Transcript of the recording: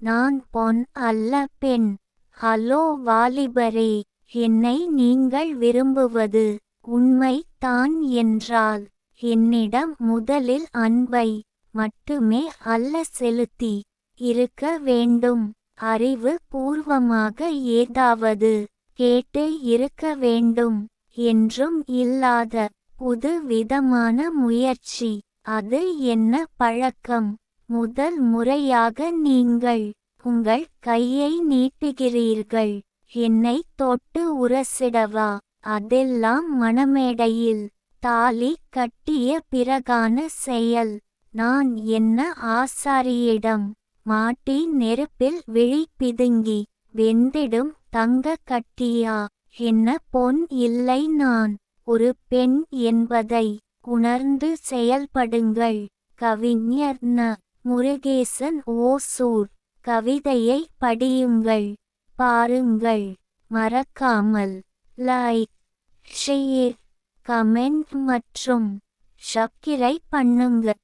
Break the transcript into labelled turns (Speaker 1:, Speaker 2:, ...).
Speaker 1: நான் பொன் அல்ல பெண். ஹலோ வாலிபரே என்னை நீங்கள் விரும்புவது உண்மை தான் என்றால் என்னிடம் முதலில் அன்பை மட்டுமே அல்ல செலுத்தி இருக்க வேண்டும். அறிவு பூர்வமாக ஏதாவது கேட்டு இருக்க வேண்டும் என்றும் இல்லாத புது விதமான முயற்சி. அது என்ன பழக்கம்? முதல் முறையாக நீங்கள் உங்கள் கையை நீட்டுகிறீர்கள். என்னை தொட்டு உரசிடவா? அதெல்லாம் மணமேடையில் தாலி கட்டிய பிறகான செயல். நான் என்ன ஆசாரியிடம் மாட்டி நெருப்பில் விழி பிதுங்கி வெந்திடும் தங்க கட்டியா? என்ன பொன் இல்லை நான். ஒரு பெண் என்பதை உணர்ந்து செயல்படுங்கள். கவிஞர் ந. முருகேசன் ஓசூர். கவிதையை படியுங்கள். பாருங்கள். மறக்காமல் லைக் ஷேர் கமெண்ட் மற்றும் சப்ஸ்கிரைப் பண்ணுங்கள்